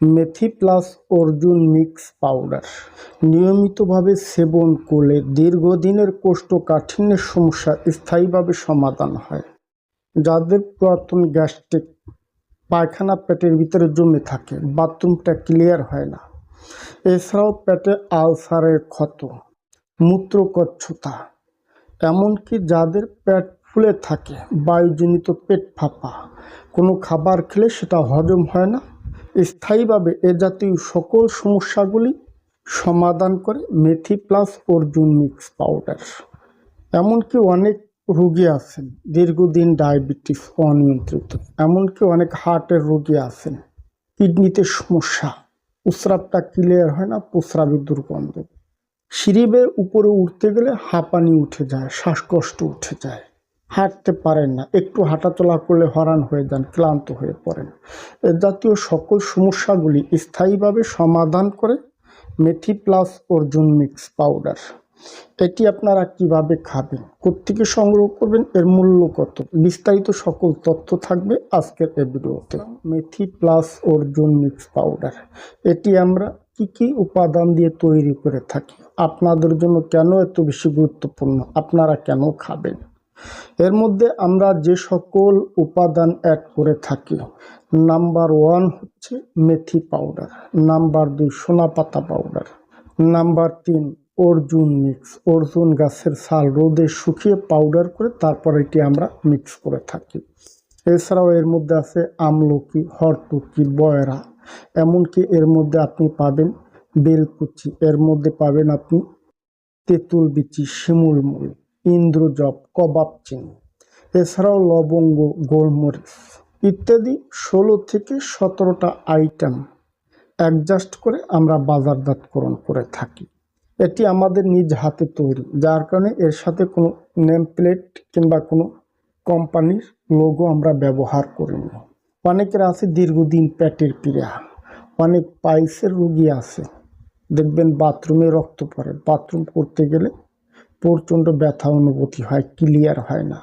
Methi plus Arjun mix powder. নিয়মিতভাবে সেবন করলে দীর্ঘদিনের কোষ্ঠকাঠিন্যের সমস্যা স্থায়ীভাবে সমাধান হয়, যাদের পুরাতন গ্যাস্ট্রিক পায়খানা পেটের ভিতরে জমে থাকে, বাথরুমটা ক্লিয়ার হয় না। এছাড়াও পেটে আলসারের ক্ষত, মূত্রকচ্ছতা, এমনকি যাদের পেট ফুলে থাকে, বায়ুজনিত পেট ফাঁপা, কোনো খাবার খেলে সেটা হজম হয় না। স্থায়ীভাবে এ জাতীয় সকল সমস্যাগুলি সমাধান করে methi plus Arjun mix powder. এমনকি অনেক রোগী আছেন, দীর্ঘদিন ডায়াবেটিস অনিয়ন্ত্রিত। এমনকি অনেক হার্টের রোগী আছেন, কিডনিতে সমস্যা, প্রস্রাবটা ক্লিয়ার হয় না প্রস্রাবের দুর্গন্ধ। সিঁড়ি উপরে উঠতে গেলে হাঁপানি উঠে যায়, শ্বাসকষ্ট উঠে যায়। হাঁটতে পারেন না। একটু হাঁটাচলা করলে হরান হয়ে যান, ক্লান্ত হয়ে পড়েন। এ জাতীয় সকল সমস্যাগুলি স্থায়ীভাবে সমাধান করে methi plus Arjun mix powder. এটি আপনারা কীভাবে খাবেন, কোত্থেকে সংগ্রহ করবেন, এর মূল্য কত? বিস্তারিত সকল তথ্য থাকবে আজকের এই ভিডিওতে। Methi plus Arjun mix powder. এটি আমরা কি কি উপাদান দিয়ে তৈরি করে থাকি? আপনাদের জন্য কেন এত বেশি গুরুত্বপূর্ণ? আপনারা কেন খাবেন? এর মধ্যে আমরা যে সকল উপাদান অ্যাড করে থাকি নাম্বার ওয়ান হচ্ছে মেথি পাউডার নাম্বার দুই সোনা পাতা পাউডার নাম্বার তিন অর্জুন মিক্স অর্জুন গাছের ছাল রোদে শুকিয়ে পাউডার করে তারপর এটি আমরা মিক্স করে থাকি। এছাড়াও এর মধ্যে আছে আমলকি, হরতুকি, বয়রা, এমনকি এর মধ্যে আপনি পাবেন বেলকুচি, এর মধ্যে পাবেন আপনি তেঁতুল বিচি, শিমুল মূল। ইন্দ্রজব কবাব চিনি এছাড়াও লবঙ্গ, গোলমরিচ ইত্যাদি ষোলো থেকে সতেরোটা আইটেম অ্যাডজাস্ট করে আমরা বাজারজাতকরণ করে থাকি। এটি আমাদের নিজ হাতে তৈরি, যার কারণে এর সাথে কোনো নেম প্লেট কিংবা কোনো কোম্পানির লোগো আমরা ব্যবহার করিনি। অনেকের আছে দীর্ঘদিন পেটের পীড়া, অনেক পাইলসের রুগী আছে, দেখবেন বাথরুমে রক্ত পড়ে বাথরুম করতে গেলে প্রচণ্ড ব্যথা অনুভূতি হয় ক্লিয়ার হয় না।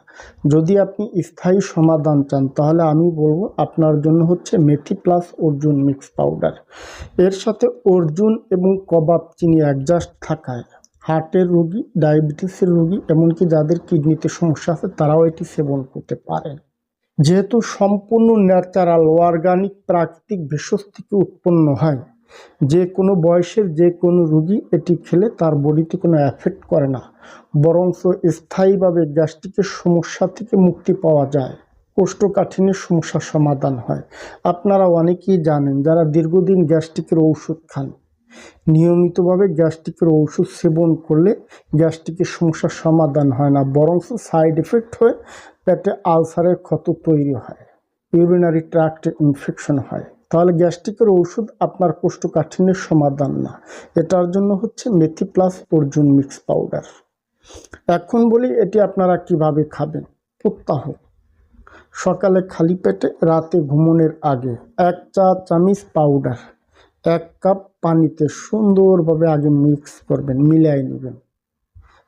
যদি আপনি স্থায়ী সমাধান চান, তাহলে আমি বলব আপনার জন্য হচ্ছে methi plus Arjun mix powder. এর সাথে অর্জুন এবং কবাব চিনি অ্যাডজাস্ট থাকায় হার্টের রোগী, ডায়াবেটিসের রোগী এমনকি যাদের কিডনিতে সমস্যা আছে, তারাও এটি সেবন করতে পারেন। যেহেতু সম্পূর্ণ ন্যাচারাল অর্গানিক প্রাকৃতিক ভেষজ থেকে উৎপন্ন হয় যে কোনো বয়সের যে কোনো রুগী এটি খেলে তার বডিতে কোনো এফেক্ট করে না, বরঞ্চ স্থায়ীভাবে গ্যাস্ট্রিকের সমস্যা থেকে মুক্তি পাওয়া যায়। কোষ্ঠকাঠিন্যের সমস্যার সমাধান হয়। আপনারা অনেকেই জানেন যারা দীর্ঘদিন গ্যাস্ট্রিকের ঔষধ খান। নিয়মিতভাবে গ্যাস্ট্রিকের ওষুধ সেবন করলে গ্যাস্ট্রিকের সমস্যার সমাধান হয় না, বরঞ্চ সাইড এফেক্ট হয়ে পেটে আলসারের ক্ষত তৈরি হয়, ইউরিনারি ট্র্যাক্টে ইনফেকশন হয়। তাহলে গ্যাস্ট্রিকের ওষুধ আপনার কোষ্ঠকাঠিন্যের সমাধান না। এটার জন্য হচ্ছে methi plus Arjun mix powder. এখন বলি এটি আপনারা কীভাবে খাবেন। প্রত্যাহ সকালে খালি পেটে, রাতে ঘুমনের আগে এক চা চামিচ পাউডার, এক কাপ পানিতে সুন্দরভাবে আগে মিক্স করবেন, মিলাই নেবেন।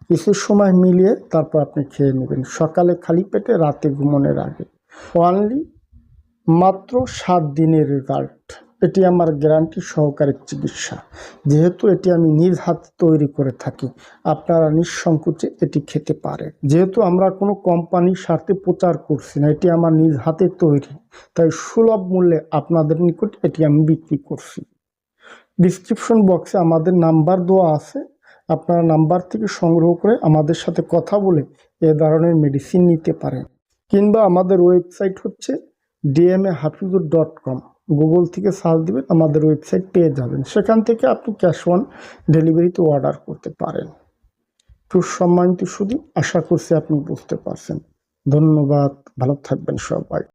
কিছু সময় মিলিয়ে তারপর আপনি খেয়ে নেবেন। সকালে খালি পেটে, রাতে ঘুমনের আগে। অনলি মাত্র সাত দিনের রেজাল্ট। এটি আমার গ্যারান্টি সহকারে চিকিৎসা। যেহেতু এটি আমি নিজ হাতে তৈরি করে থাকি, আপনারা নিঃসংকোচে এটি খেতে পারেন। যেহেতু আমরা কোনো কোম্পানির স্বার্থে প্রচার করছি না, এটি আমার নিজ হাতে তৈরি, তাই সুলভ মূল্যে আপনাদের নিকট এটি আমি বিক্রি করছি। ডিসক্রিপশন বক্সে আমাদের নাম্বার দেওয়া আছে। আপনারা নাম্বার থেকে সংগ্রহ করে আমাদের সাথে কথা বলে এ ধরনের মেডিসিন নিতে পারেন। কিংবা আমাদের ওয়েবসাইট হচ্ছে DMA Hafizur dot com Google থেকে সার্চ দেবেন, আমাদের ওয়েবসাইট পেয়ে যাবেন। সেখান থেকে আপনি ক্যাশ অন ডেলিভারিতে অর্ডার করতে পারেন। তো সম্মানিত শুধু আশা করছি আপনি বুঝতে পারছেন। ধন্যবাদ, ভালো থাকবেন সবাই।